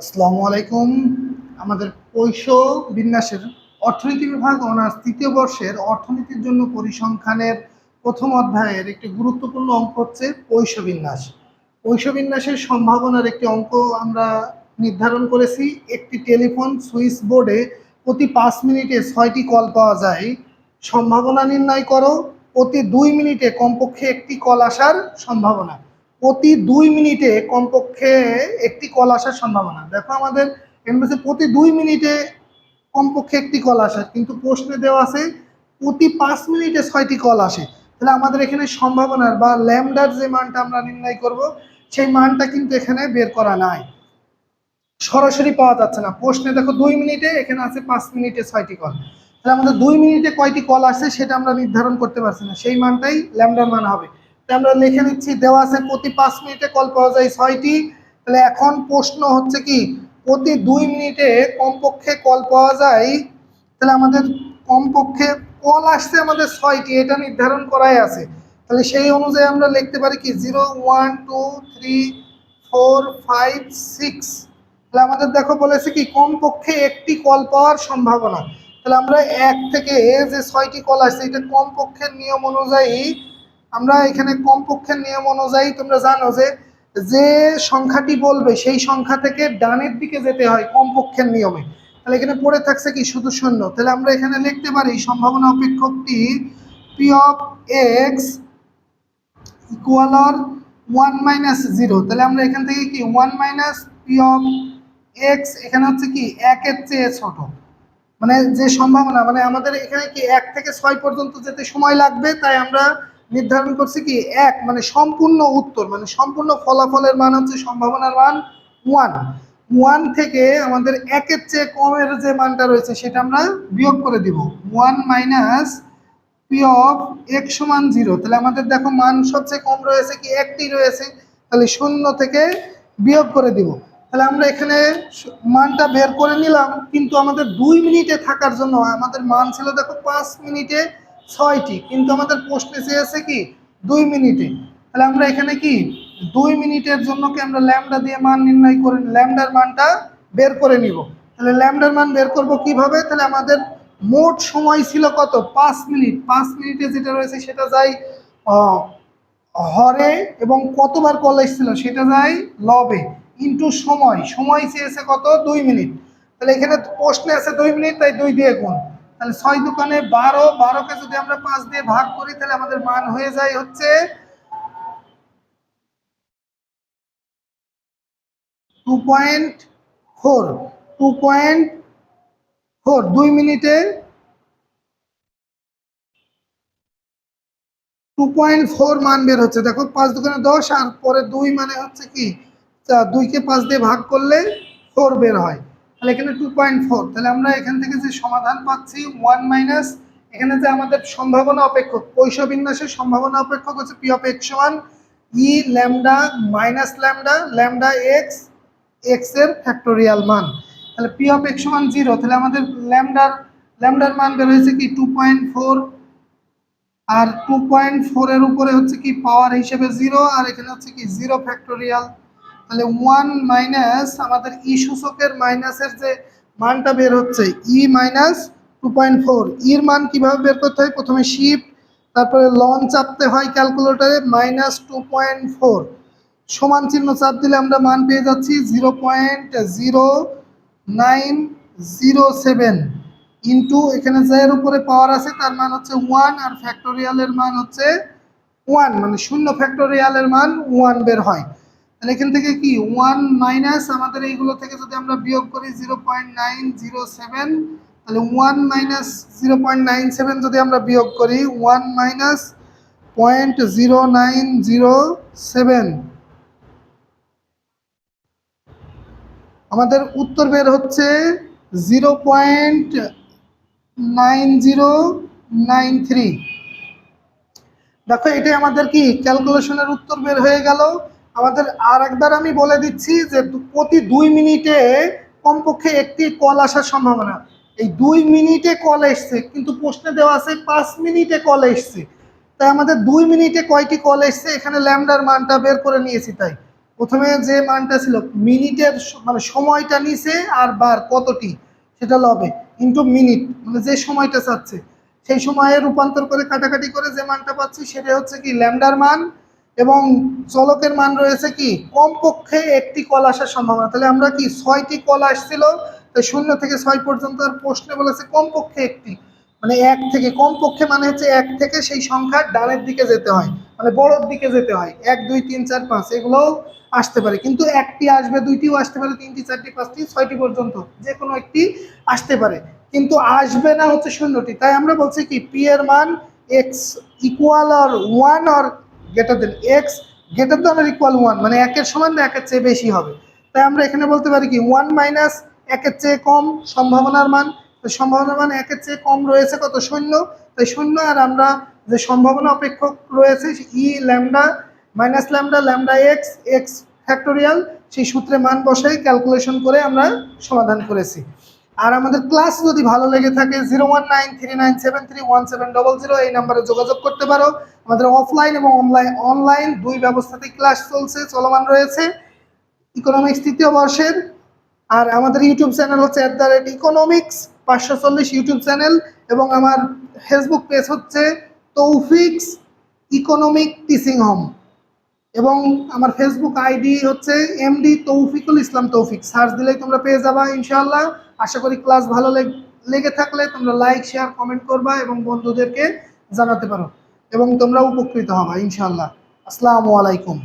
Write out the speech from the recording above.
আসসালামু আলাইকুম। আমাদের পৈশ বিন্যাসের অর্থনীতি বিভাগ অনার্স তৃতীয় বর্ষের অর্থনীতির জন্য পরিসংখ্যানের প্রথম অধ্যায়ের একটি গুরুত্বপূর্ণ অঙ্ক হচ্ছে পৈশ বিন্যাস। পৈশ বিন্যাসের সম্ভাবনার একটি অঙ্ক আমরা নির্ধারণ করেছি। একটি টেলিফোন সুইচ বোর্ডে প্রতি পাঁচ মিনিটে ছয়টি কল পাওয়া যায়। সম্ভাবনা নির্ণয় করো, প্রতি দুই মিনিটে কমপক্ষে একটি কল আসার সম্ভাবনা। প্রতি দুই মিনিটে কমপক্ষে একটি কল আসার সম্ভাবনা। দেখো আমাদের প্রতি দুই মিনিটে কমপক্ষে একটি কল আসে, কিন্তু প্রশ্নে দেওয়া আছে প্রতি পাঁচ মিনিটে ছয়টি কল আসে। তাহলে আমাদের এখানে সম্ভাবনার বা ল্যামডার যে মানটা আমরা নির্ণয় করব, সেই মানটা কিন্তু এখানে বের করা নাই। সরাসরি পাওয়া যাচ্ছে না। প্রশ্নে দেখো দুই মিনিটে, এখানে আছে পাঁচ মিনিটে ছয়টি কল। তাহলে আমাদের দুই মিনিটে কয়টি কল আসে সেটা আমরা নির্ধারণ করতে পারছি না। সেই মানটাই ল্যামডার মান হবে। আমরা লিখে নিচ্ছি দেওয়া আছে প্রতি পাঁচ মিনিটে কল পাওয়া যায় ছয়টি। তাহলে এখন প্রশ্ন হচ্ছে কি, প্রতি দুই মিনিটে কমপক্ষে কল পাওয়া যায়, তাহলে আমাদের কমপক্ষে কল আসছে আমাদের ছয়টি, এটা নির্ধারণ করাই আছে। তাহলে সেই অনুযায়ী আমরা লিখতে পারি কি, zero, one, two, three, four, five, six. তাহলে আমাদের দেখো বলেছে কি, কমপক্ষে একটি কল পাওয়ার সম্ভাবনা। তাহলে আমরা এক থেকে যে ছয়টি কল আসছে, এটা কমপক্ষের নিয়ম অনুযায়ী আমরা এখানে কমপক্ষের নিয়ম অনুযায়ী তোমরা জানো যে যে সংখ্যাটি বলবে সেই সংখ্যা থেকে ডানের দিকে যেতে হয় কমপক্ষের নিয়মে। তাহলে এখানে পড়ে থাকছে কি? শুধু শূন্য। তাহলে আমরা এখানে লিখতে পারি, সম্ভাবনা অপেক্ষকটি P of X equal R one minus zero তাহলে আমরা এখান থেকে কি? One minus P of X এখানে হচ্ছে কি? একের চেয়ে ছোট। মানে যে সম্ভাবনা মানে আমাদের এখানে কি এক থেকে ছয় পর্যন্ত যেতে সময় লাগবে, তাই আমরা নির্ধারণ করছে কি? এক মানে সম্পূর্ণ উত্তর মানে সম্পূর্ণ ফলাফলের মান হচ্ছে সম্ভাবনার মান ওয়ান ওয়ান থেকে আমাদের একের চেয়ে কমের যে মানটা রয়েছে সেটা আমরা বিয়োগ করে দিব। ওয়ান মাইনাস পি অফ এক সমান জিরো তাহলে আমাদের দেখো মান সবচেয়ে কম রয়েছে কি? একটি রয়েছে। তাহলে শূন্য থেকে বিয়োগ করে দিব। তাহলে আমরা এখানে মানটা বের করে নিলাম, কিন্তু আমাদের দুই মিনিটে থাকার জন্য আমাদের মান ছিল দেখো পাঁচ মিনিটে ছয়টি, কিন্তু আমাদের প্রশ্নে চেয়েছে কি, দুই মিনিটে। তাহলে আমরা এখানে কি, দুই মিনিটের জন্য কি আমরা ল্যামডা দিয়ে মান নির্ণয় করে ল্যামডার মানটা বের করে নিব। তাহলে ল্যামডার মান বের করব কীভাবে? তাহলে আমাদের মোট সময় ছিল কত? পাঁচ মিনিট। পাঁচ মিনিটে যেটা রয়েছে সেটা যাই হরে এবং কতবার কল এসেছিল সেটা যায় লবে ইন্টু সময়। সময় চেয়েছে কত? দুই মিনিট। তাহলে এখানে প্রশ্নে আছে দুই মিনিট, তাই দুই দিয়ে গুণ। তাহলে ছয় দোকানে বারো, বারোকে যদি আমরা পাঁচ দিয়ে ভাগ করি, তাহলে আমাদের মান হয়ে যায় হচ্ছে two point four two point four দুই মিনিটে টু পয়েন্ট ফোর মান বের হচ্ছে। দেখো, পাঁচ দোকানে দশ আর পরে দুই মানে হচ্ছে কি দুইকে পাঁচ দিয়ে ভাগ করলে ফোর বের হয়। তাহলে এখানে টু পয়েন্ট ফোর তাহলে আমরা এখান থেকে যে সমাধান পাচ্ছি ওয়ান মাইনাস এখানে যে আমাদের সম্ভাবনা অপেক্ষক পৈশ বিন্যাসের সম্ভাবনা অপেক্ষক হচ্ছে P of X one e lambda minus lambda lambda X এক্সের ফ্যাক্টোরিয়াল মান। তাহলে P of X one zero তাহলে আমাদের ল্যামডার ল্যামডার মান বের হয়েছে কি টু পয়েন্ট ফোর আর টু পয়েন্ট ফোরের উপরে হচ্ছে কি পাওয়ার হিসেবে জিরো আর এখানে হচ্ছে কি জিরো ফ্যাক্টোরিয়াল তাহলে ওয়ান মাইনাস আমাদের ই সূচকের মাইনাসের যে মানটা বের হচ্ছে e minus two point four ইর মান কীভাবে বের করতে হয়? প্রথমে শিফট তারপরে লন চাপতে হয় ক্যালকুলেটরে মাইনাস টু পয়েন্ট ফোর সমান চিহ্ন চাপ দিলে আমরা মান পেয়ে যাচ্ছি zero point zero nine zero seven into এখানে যার উপরে পাওয়ার আছে, তার মান হচ্ছে ওয়ান আর ফ্যাক্টোরিয়ালের মান হচ্ছে ওয়ান মানে শূন্য ফ্যাক্টোরিয়ালের মান ওয়ান বের হয়। তাহলে এখান থেকে কি ওয়ান মাইনাস আমাদের এইগুলো থেকে যদি আমরা বিয়োগ করি zero point nine zero seven তাহলে one minus zero point nine seven যদি আমরা বিয়োগ করি one minus point zero nine zero seven আমাদের উত্তর বের হচ্ছে zero point nine zero nine three দেখো এটাই আমাদের কি ক্যালকুলেশনের উত্তর বের হয়ে গেল। আমাদের আর একবার আমি বলে দিচ্ছি যে প্রতি দুই মিনিটে কমপক্ষে একটি কল আসার সম্ভাবনা। এই দুই মিনিটে কল এসছে, কিন্তু প্রশ্নে দেওয়া আছে পাঁচ মিনিটে কল এসছে। তাই আমাদের দুই মিনিটে কয়টি কল এসছে, এখানে ল্যামডার মানটা বের করে নিয়েছি তাই। প্রথমে যে মানটা ছিল, মিনিটের মানে সময়টা নিছে আর বার কতটি, সেটা লবে ইন্টু মিনিট মানে যে সময়টা চাচ্ছে। সেই সময়ে রূপান্তর করে কাটাকাটি করে যে মানটা পাচ্ছি, সেটা হচ্ছে কি ল্যামডার মান এবং চলকের মান রয়েছে কি? কমপক্ষে একটি কল আসার সম্ভাবনা। তাহলে আমরা কি ছয়টি কল আসছিল? তো শূন্য থেকে ছয় পর্যন্ত আর প্রশ্নে বলেছে কমপক্ষে একটি। মানে এক থেকে, কমপক্ষে মানে হচ্ছে এক থেকে সেই সংখ্যার ডানের দিকে যেতে হয়। মানে বড়োর দিকে যেতে হয়। এক, দুই, তিন, চার, পাঁচ, এগুলোও আসতে পারে। কিন্তু একটি আসবে, দুইটিও আসতে পারে, তিনটি, চারটি, পাঁচটি, ছয়টি পর্যন্ত যে কোনো একটি আসতে পারে। কিন্তু আসবে না হচ্ছে শূন্যটি। তাই আমরা বলছি কি পি এর মান এক্স ইকুয়াল আর ওয়ান আর greater than X greater than equal one মানে একের সমান না একের চেয়ে বেশি হবে। তাই আমরা এখানে বলতে পারি কি ওয়ান মাইনাস একের চেয়ে কম সম্ভাবনার মান সম্ভাবনার মান একের চেয়ে কম রয়েছে কত? শূন্য। তাই শূন্য আর আমরা যে সম্ভাবনা অপেক্ষক রয়েছে e lambda minus lambda lambda X X factorial সেই সূত্রে মান বসাই ক্যালকুলেশন করে আমরা সমাধান করেছি। আর আমাদের ক্লাস যদি ভালো লেগে থাকে zero one nine three nine seven three one seven double zero এই নাম্বারে যোগাযোগ করতে পারো। আমাদের অফলাইন এবং অনলাইন অনলাইন দুই ব্যবস্থাতেই ক্লাস চলছে, চলমান রয়েছে। ইকোনমিক্স তৃতীয় বর্ষের। আর আমাদের ইউটিউব চ্যানেল হচ্ছে অ্যাট দ্য রেট ইকোনমিক্স পাঁচশো চল্লিশ ইউটিউব চ্যানেল এবং আমার ফেসবুক পেজ হচ্ছে তৌফিক্স ইকোনমিক টিচিং হোম এবং আমার ফেসবুক আইডি হচ্ছে এমডি তৌফিকুল ইসলাম তৌফিক সার্চ দিলেই তোমরা পেয়ে যাবা, ইনশাআল্লাহ। আশা করি ক্লাস ভালো লেগ- থাকলে তোমরা লাইক শেয়ার কমেন্ট করবা এবং বন্ধুদেরকে জানাতে পারো। এবং তোমরা উপকৃত হবা ইনশাল্লাহ আসসালামু আলাইকুম।